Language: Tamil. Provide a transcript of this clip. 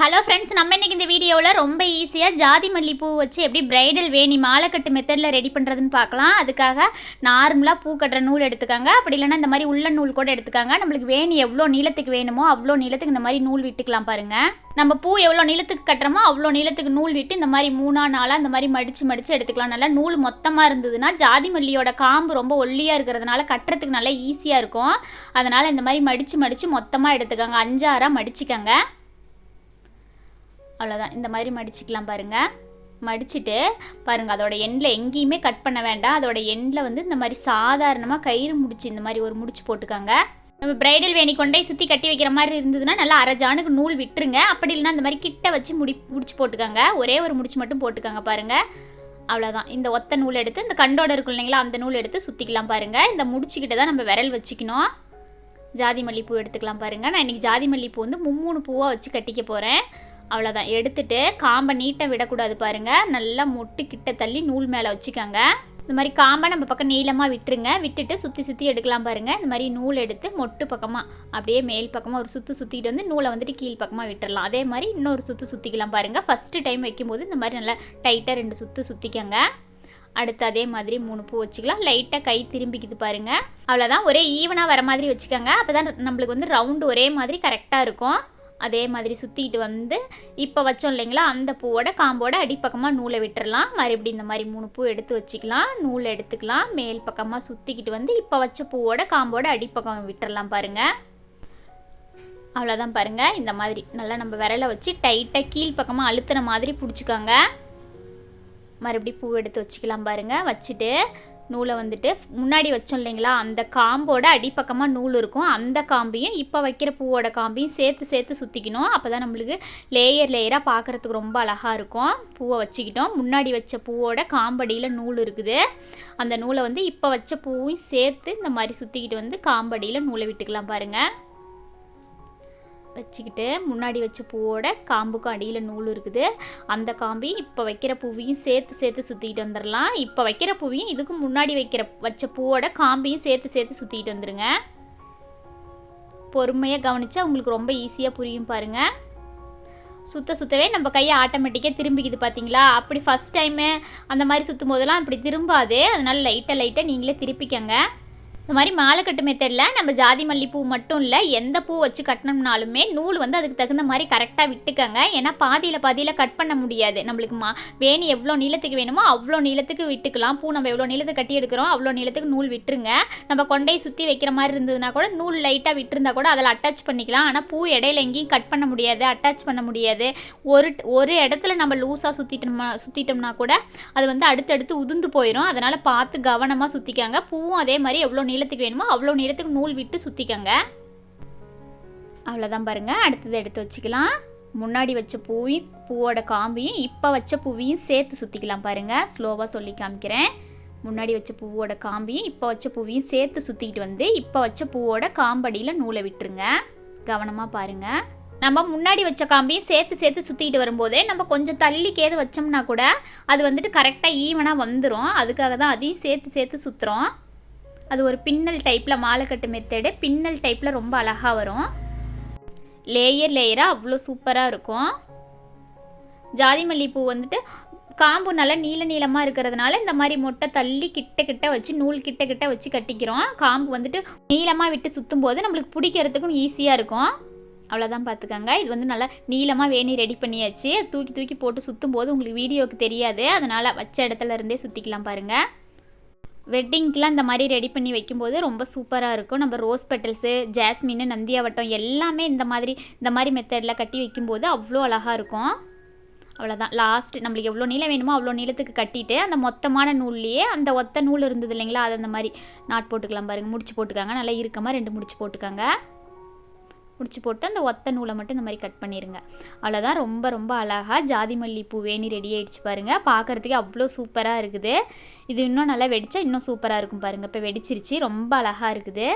ஹலோ ஃப்ரெண்ட்ஸ் நம்ம இன்னைக்கு இந்த வீடியோவில் ரொம்ப ஈஸியாக ஜாதி மல்லிப்பூ வச்சு எப்படி பிரைடல் வேணி மாலைக்கட்டு மெத்தடில் ரெடி பண்ணுறதுன்னு பார்க்கலாம். அதுக்காக நார்மலாக பூ கட்டுற நூல் எடுத்துக்காங்க. அப்படி இல்லைன்னா இந்த மாதிரி உள்ள நூல் கூட எடுத்துக்காங்க. நம்மளுக்கு வேணி எவ்வளோ நீளத்துக்கு வேணுமோ அவ்வளோ நீளத்துக்கு இந்த மாதிரி நூல் விட்டுக்கலாம் பாருங்கள் நம்ம பூ எவ்வளோ நீளத்துக்கு கட்டுறோமோ அவ்வளோ நீளத்துக்கு நூல் விட்டு இந்த மாதிரி மூணா நாளாக இந்த மாதிரி மடித்து மடித்து எடுத்துக்கலாம். நல்லா நூல் மொத்தமாக இருந்ததுன்னா ஜாதி மல்லியோட காம்பு ரொம்ப ஒல்லியாக இருக்கிறதுனால கட்டுறதுக்கு நல்லா ஈஸியாக இருக்கும். அதனால் இந்த மாதிரி மடித்து மடித்து மொத்தமாக எடுத்துக்கோங்க. அஞ்சாறாக மடிச்சுக்கோங்க. அவ்வளோதான் இந்த மாதிரி மடிச்சுக்கலாம் பாருங்கள் மடிச்சுட்டு பாருங்கள் அதோட எண்டில் எங்கேயுமே கட் பண்ண வேண்டாம். அதோட எண்டில் வந்து இந்த மாதிரி சாதாரணமாக கயிறு முடிச்சு இந்த மாதிரி ஒரு முடிச்சு போட்டுக்கோங்க. நம்ம பிரைடல் வேணி கொண்டே சுற்றி கட்டி வைக்கிற மாதிரி இருந்ததுன்னா நல்லா அரை ஜானுக்கு நூல் விட்டுருங்க. அப்படி இல்லைன்னா இந்த மாதிரி கிட்ட வச்சு முடி முடிச்சு போட்டுக்கோங்க. ஒரே ஒரு முடிச்சு மட்டும் போட்டுக்கோங்க பாருங்கள் அவ்வளோதான் இந்த ஒத்த நூல் எடுத்து இந்த கண்டோட இருக்கும் இல்லைங்களா அந்த நூல் எடுத்து சுற்றிக்கலாம் பாருங்கள் இந்த முடிச்சுக்கிட்ட தான் நம்ம விரல் வச்சுக்கணும். ஜாதி மல்லிப்பூ எடுத்துக்கலாம் பாருங்கள் நான் இன்றைக்கி ஜாதி மல்லிப்பூ வந்து மும்மூணு பூவாக வச்சு கட்டிக்க போகிறேன் அவ்வளோதான் எடுத்துட்டு காம்பை நீட்டை விடக்கூடாது பாருங்கள் நல்லா மொட்டு கிட்ட தள்ளி நூல் மேலே வச்சுக்கோங்க. இந்த மாதிரி காம்பை நம்ம பக்கம் நீளமாக விட்டுருங்க. விட்டுட்டு சுற்றி சுற்றி எடுக்கலாம் பாருங்கள் இந்த மாதிரி நூல் எடுத்து மொட்டு பக்கமாக அப்படியே மேல் பக்கமாக ஒரு சுற்று சுற்றிக்கிட்டு வந்து நூலை வந்துட்டு கீழ் பக்கமாக விட்டுடலாம் அதே மாதிரி இன்னொரு சுற்று சுற்றிக்கலாம் பாருங்கள் ஃபஸ்ட்டு டைம் வைக்கும்போது இந்த மாதிரி நல்லா டைட்டாக ரெண்டு சுற்று சுற்றிக்கங்க அடுத்து அதே மாதிரி மூணு பூ வச்சுக்கலாம். லைட்டாக கை திரும்பிக்குது பாருங்கள் அவ்வளோதான் ஒரே ஈவனாக வர மாதிரி வச்சுக்கோங்க. அப்போ தான் நம்மளுக்கு வந்து ரவுண்டு ஒரே மாதிரி கரெக்டாக இருக்கும். அதே மாதிரி சுற்றிட்டு வந்து இப்போ வச்சோம் இல்லைங்களா அந்த பூவோட காம்போட அடிப்பக்கமாக நூலை விட்டுறலாம். மறுபடியும் இந்த மாதிரி மூணு பூ எடுத்து வச்சுக்கலாம். நூல் எடுத்துக்கலாம். மேல் பக்கமாக சுற்றிக்கிட்டு வந்து இப்போ வச்ச பூவோட காம்போட அடிப்பக்கம் விட்டுறலாம் பாருங்கள் அவ்வளோதான் பாருங்கள் இந்த மாதிரி நல்லா நம்ம விரலை வச்சு டைட்டாக கீழ் பக்கமாக அழுத்தின மாதிரி பிடிச்சிக்கோங்க. மறுபடியும் பூ எடுத்து வச்சுக்கலாம் பாருங்கள் வச்சுட்டு நூலை வந்துட்டு முன்னாடி வச்சோம் இல்லைங்களா? அந்த காம்போட அடிப்பக்கமாக நூல் இருக்கும். அந்த காம்பையும் இப்போ வைக்கிற பூவோட காம்பையும் சேர்த்து சேர்த்து சுற்றிக்கணும் அப்போ தான் நம்மளுக்கு லேயர் லேயராக பார்க்குறதுக்கு ரொம்ப அழகாக இருக்கும். பூவை வச்சுக்கிட்டோம். முன்னாடி வச்ச பூவோட காம்படியில் நூல் இருக்குது. அந்த நூலை வந்து இப்போ வச்ச பூவையும் சேர்த்து இந்த மாதிரி சுற்றிக்கிட்டு வந்து காம்படியில் நூலை விட்டுக்கலாம் பாருங்கள் வச்சுக்கிட்டு முன்னாடி வச்ச பூவோட காம்புக்கும் அடியில் நூல் இருக்குது. அந்த காம்பையும் இப்போ வைக்கிற பூவையும் சேர்த்து சேர்த்து சுற்றிக்கிட்டு வந்துடலாம் இப்போ வைக்கிற பூவையும் இதுக்கு முன்னாடி வைக்கிற வச்ச பூவோட காம்பையும் சேர்த்து சேர்த்து சுற்றிக்கிட்டு வந்துடுங்க பொறுமையாக கவனித்தா உங்களுக்கு ரொம்ப ஈஸியாக புரியும் பாருங்கள் சுத்த சுத்தவே நம்ம கையை ஆட்டோமேட்டிக்காக திரும்பிக்குது பார்த்தீங்களா அப்படி ஃபஸ்ட் டைமு அந்த மாதிரி சுற்றும் போதெல்லாம் அப்படி திரும்பாது. அதனால் லைட்டாக லைட்டாக நீங்களே திருப்பிக்கங்க. இந்த மாதிரி மாலை கட்டு மெத்தடில் நம்ம ஜாதி மல்லிப்பூ மட்டும் இல்லை எந்த பூ வச்சு கட்டினோம்னாலுமே நூல் வந்து அதுக்கு தகுந்த மாதிரி கரெக்டாக விட்டுக்கங்க. ஏன்னா பாதியில் பாதியில் கட் பண்ண முடியாது. நம்மளுக்கு மா வேணி எவ்வளோ நீளத்துக்கு வேணுமோ அவ்வளோ நீளத்துக்கு விட்டுக்கலாம். பூ நம்ம எவ்வளோ நீளத்துக்கு கட்டி எடுக்கிறோம் அவ்வளோ நீளத்துக்கு நூல் விட்டுருங்க. நம்ம கொண்டை சுற்றி வைக்கிற மாதிரி இருந்ததுன்னா கூட நூல் லைட்டாக விட்டுருந்தா கூட அதில் அட்டாச் பண்ணிக்கலாம். ஆனால் பூ இடையில எங்கேயும் கட் பண்ண முடியாது அட்டாச் பண்ண முடியாது. ஒரு ஒரு இடத்துல நம்ம லூஸாக சுற்றிட்டோம்னா சுற்றிட்டோம்னா கூட அது வந்து அடுத்தடுத்து உதிர்ந்து போயிடும் அதனால் பார்த்து கவனமாக சுற்றிக்காங்க பூவும் அதே மாதிரி எவ்வளோ நீளத்துக்கு வேணுமோ அவ்வளோ நீளத்துக்கு நூல் விட்டு சுற்றிக்கங்க அவ்வளோதான் பாருங்கள் அடுத்தது எடுத்து வச்சுக்கலாம். முன்னாடி வச்ச பூவையும் பூவோட காம்பையும் இப்போ வச்ச பூவையும் சேர்த்து சுற்றிக்கலாம் பாருங்கள் ஸ்லோவாக சொல்லி காமிக்கிறேன். முன்னாடி வச்ச பூவோட காம்பையும் இப்போ வச்ச பூவையும் சேர்த்து சுற்றிக்கிட்டு வந்து இப்போ வச்ச பூவோட காம்படியில் நூலை விட்டுருங்க. கவனமாக பாருங்கள் நம்ம முன்னாடி வச்ச காம்பையும் சேர்த்து சேர்த்து சுற்றிக்கிட்டு வரும்போதே நம்ம கொஞ்சம் தள்ளிக்கேது வச்சோம்னா கூட அது வந்துட்டு கரெக்டாக ஈவனாக வந்துடும் அதுக்காக தான் அதையும் சேர்த்து சேர்த்து சுற்றுறோம் அது ஒரு பின்னல் டைப்பில் மாலைக்கட்டு மெத்தடு பின்னல் டைப்பில் ரொம்ப அழகாக வரும். லேயர் லேயராக அவ்வளோ சூப்பராக இருக்கும். ஜாதி மல்லிப்பூ வந்துட்டு காம்பு நல்லா நீள நீளமாக இருக்கிறதுனால இந்த மாதிரி மொட்டை தள்ளி கிட்ட கிட்ட வச்சு நூல் கிட்ட கிட்ட வச்சு கட்டிக்கிறோம். காம்பு வந்துட்டு நீளமாக விட்டு சுற்றும் போது நம்மளுக்கு பிடிக்கிறதுக்கும் ஈஸியாக இருக்கும். அவ்வளோதான் பார்த்துக்கோங்க இது வந்து நல்லா நீளமாக வேணி ரெடி பண்ணியாச்சு. தூக்கி தூக்கி போட்டு சுற்றும் போது உங்களுக்கு வீடியோவுக்கு தெரியாது. அதனால் வச்ச இடத்துல இருந்தே சுற்றிக்கலாம் பாருங்கள் வெட்டிங்க்கெலாம் இந்த மாதிரி ரெடி பண்ணி வைக்கும்போது ரொம்ப சூப்பராக இருக்கும். நம்ம ரோஸ் பெட்டல்ஸு ஜாஸ்மின் நந்தியாவட்டம் எல்லாமே இந்த மாதிரி இந்த மாதிரி மெத்தடில் கட்டி வைக்கும்போது அவ்வளோ அழகாக இருக்கும். அவ்வளோதான் லாஸ்ட் நம்மளுக்கு எவ்வளோ நீளம் வேணுமோ அவ்வளோ நீளத்துக்கு கட்டிட்டு அந்த மொத்தமான நூல்லையே அந்த ஒத்த நூல் இருந்தது இல்லைங்களா? அது அந்த மாதிரி நாட் போட்டுக்கலாம் பாருங்கள் முடிச்சு போட்டுக்காங்க. நல்லா இருக்கமாக ரெண்டு முடிச்சு போட்டுக்காங்க. முடிச்சு போட்டு அந்த ஒத்த நூலை மட்டும் இந்த மாதிரி கட் பண்ணிடுங்க அவ்வளோதான் ரொம்ப ரொம்ப அழகாக ஜாதி மல்லி பூ வேணி ரெடி ஆகிடுச்சு பாருங்கள் பார்க்குறதுக்கே அவ்வளோ சூப்பராக இருக்குது. இது இன்னும் நல்லா வெடித்தா இன்னும் சூப்பராக இருக்கும் பாருங்கள் இப்போ வெடிச்சிருச்சு. ரொம்ப அழகாக இருக்குது.